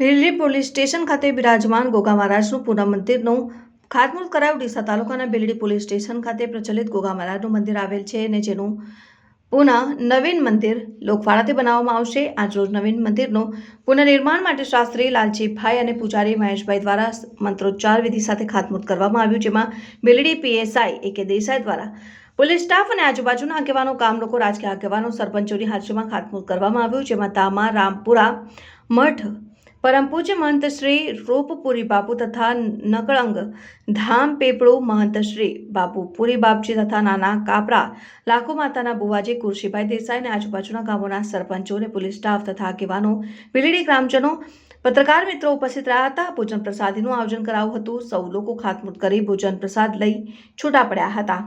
Bhildi police station ખાતે બિરાજમાન ગોગા મહારાજનું પૂનમ મંદિરનું ખાતમુહૂર્ત કરાયું. ડીસા તાલુકાના બિલડી પોલીસ સ્ટેશન ખાતે પ્રચલિત ગોગા મહારાજનું મંદિર આવેલ છે અને જેનું પુનઃ નવીન મંદિર લોકવાળાથી બનાવવામાં આવશે. આજરોજ નવીન મંદિરનું પુનઃનિર્માણ માટે શાસ્ત્રી લાલજીભાઈ અને પૂજારી મહેશભાઈ દ્વારા મંત્રોચ્ચાર વિધિ સાથે ખાતમુહૂર્ત કરવામાં આવ્યું, જેમાં બિલડી પીએસઆઈ એ કે દેસાઈ દ્વારા પોલીસ સ્ટાફ અને આજુબાજુના આગેવાનો કામ લોકો, રાજકીય આગેવાનો, સરપંચોની હાજરીમાં ખાતમુહૂર્ત કરવામાં આવ્યું, જેમાં તામા, રામપુરા, મઠ પરમ પૂજ્ય મહંત શ્રી રૂપપુરી બાપુ તથા નકળંગ ધામ પેપળું મહંત શ્રી બાપુ પુરી બાપજી તથા નાના કાપરા લાખો માતાના બુવાજી કુરશીભાઈ દેસાઈ આજુબાજુના ગામોના સરપંચો અને પોલીસ સ્ટાફ તથા આગેવાનો બિલીડી ગ્રામજનો પત્રકાર મિત્રો ઉપસ્થિત રહ્યા હતા ભોજન પ્રસાદીનું આયોજન કરાયું હતું સૌ લોકો ખાતમુહૂર્ત કરી ભોજન પ્રસાદ લઈ છૂટા પડ્યા હતા